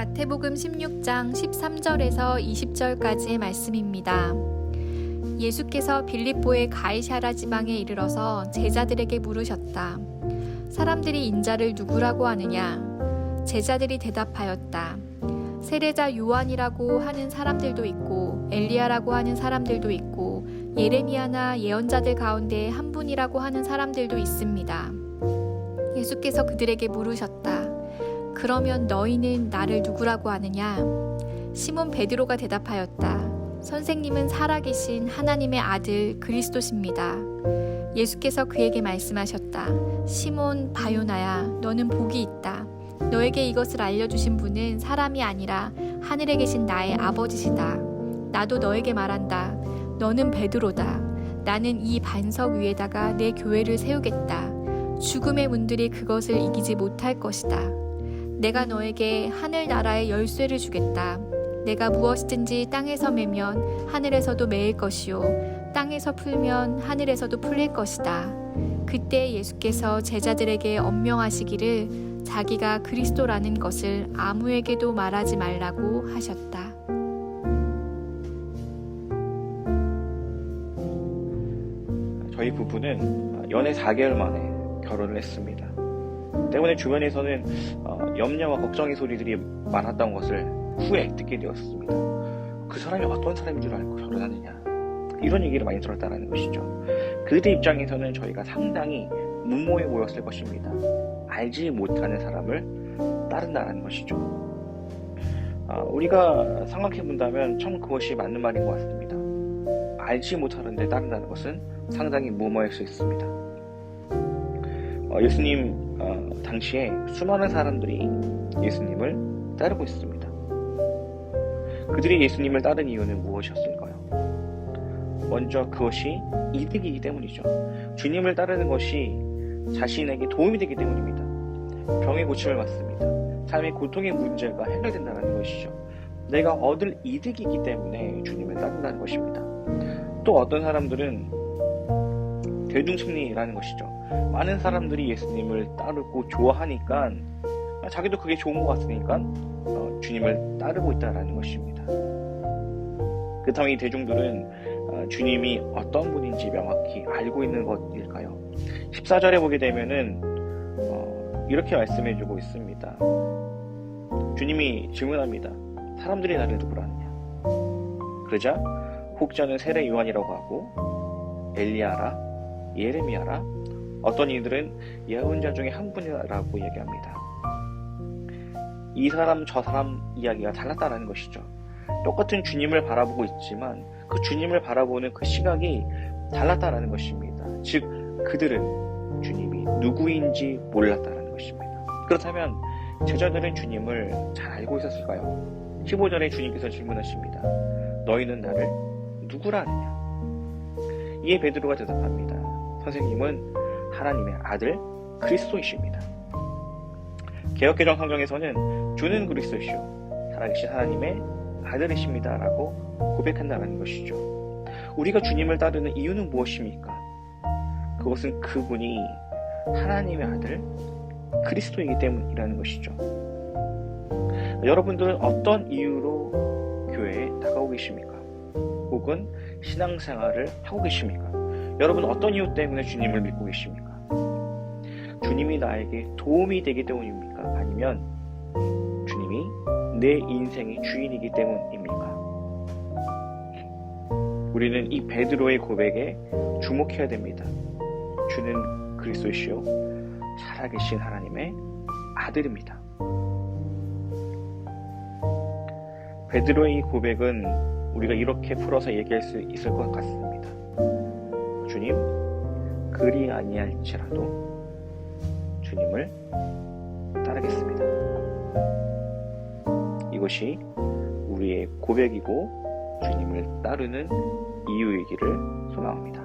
마태복음 16장 13절에서 20절까지의 말씀입니다. 예수께서 빌립보의 가이샤라 지방에 이르러서 제자들에게 물으셨다. 사람들이 인자를 누구라고 하느냐? 제자들이 대답하였다. 세례자 요한이라고 하는 사람들도 있고 엘리야라고 하는 사람들도 있고 예레미야나 예언자들 가운데 한 분이라고 하는 사람들도 있습니다. 예수께서 그들에게 물으셨다. 그러면 너희는 나를 누구라고 하느냐? 시몬 베드로가 대답하였다. 선생님은 살아계신 하나님의 아들 그리스도십니다. 예수께서 그에게 말씀하셨다. 시몬 바요나야, 너는 복이 있다. 너에게 이것을 알려주신 분은 사람이 아니라 하늘에 계신 나의 아버지시다. 나도 너에게 말한다. 너는 베드로다. 나는 이 반석 위에다가 내 교회를 세우겠다. 죽음의 문들이 그것을 이기지 못할 것이다. 내가 너에게 하늘 나라의 열쇠를 주겠다. 내가 무엇이든지 땅에서 매면 하늘에서도 매일 것이요 땅에서 풀면 하늘에서도 풀릴 것이다. 그때 예수께서 제자들에게 엄명하시기를 자기가 그리스도라는 것을 아무에게도 말하지 말라고 하셨다. 저희 부부는 연애 4개월 만에 결혼을 했습니다. 때문에 주변에서는 어, 염려와 걱정의 소리들이 많았던 것을 후에 듣게 되었습니다. 그 사람이 어떤 사람인 줄 알고 결혼하느냐 이런 얘기를 많이 들었다는 것이죠. 그들의 입장에서는 저희가 상당히 무모해 보였을 것입니다. 알지 못하는 사람을 따른다는 것이죠. 아, 우리가 생각해 본다면 참 그것이 맞는 말인 것 같습니다. 알지 못하는데 따른다는 것은 상당히 무모할 수 있습니다. 어, 예수님 어, 당시에 수많은 사람들이 예수님을 따르고 있습니다. 그들이 예수님을 따른 이유는 무엇이었을까요? 먼저 그것이 이득이기 때문이죠. 주님을 따르는 것이 자신에게 도움이 되기 때문입니다. 병의 고침을 받습니다. 삶의 고통의 문제가 해결된다는 것이죠. 내가 얻을 이득이기 때문에 주님을 따른다는 것입니다. 또 어떤 사람들은 대중심리라는 것이죠. 많은 사람들이 예수님을 따르고 좋아하니까 자기도 그게 좋은 것 같으니까 어, 주님을 따르고 있다라는 것입니다. 그렇다면 이 대중들은 어, 주님이 어떤 분인지 명확히 알고 있는 것일까요? 14절에 보게 되면은 어, 이렇게 말씀해주고 있습니다. 주님이 질문합니다. 사람들이 나를 누구라 하느냐? 그러자 혹자는 세례 요한이라고 하고 엘리야라 예레미야라 어떤 이들은 예언자 중에 한 분이라고 얘기합니다. 이 사람 저 사람 이야기가 달랐다는 것이죠. 똑같은 주님을 바라보고 있지만 그 주님을 바라보는 그 시각이 달랐다는 것입니다. 즉 그들은 주님이 누구인지 몰랐다는 것입니다. 그렇다면 제자들은 주님을 잘 알고 있었을까요? 15절에 주님께서 질문하십니다. 너희는 나를 누구라 하느냐? 이에 베드로가 대답합니다. 선생님은 하나님의 아들 그리스도이십니다. 개혁개정 성경에서는 주는 그리스도시요 살아계신 하나님의 아들이십니다라고 고백한다는 것이죠. 우리가 주님을 따르는 이유는 무엇입니까? 그것은 그분이 하나님의 아들 그리스도이기 때문이라는 것이죠. 여러분들은 어떤 이유로 교회에 다가오고 계십니까? 혹은 신앙생활을 하고 계십니까? 여러분 어떤 이유 때문에 주님을 믿고 계십니까? 주님이 나에게 도움이 되기 때문입니까? 아니면 주님이 내 인생의 주인이기 때문입니까? 우리는 이 베드로의 고백에 주목해야 됩니다. 주는 그리스도시요 살아계신 하나님의 아들입니다. 베드로의 이 고백은 우리가 이렇게 풀어서 얘기할 수 있을 것 같습니다. 그리 아니할지라도 주님을 따르겠습니다. 이것이 우리의 고백이고 주님을 따르는 이유이기를 소망합니다.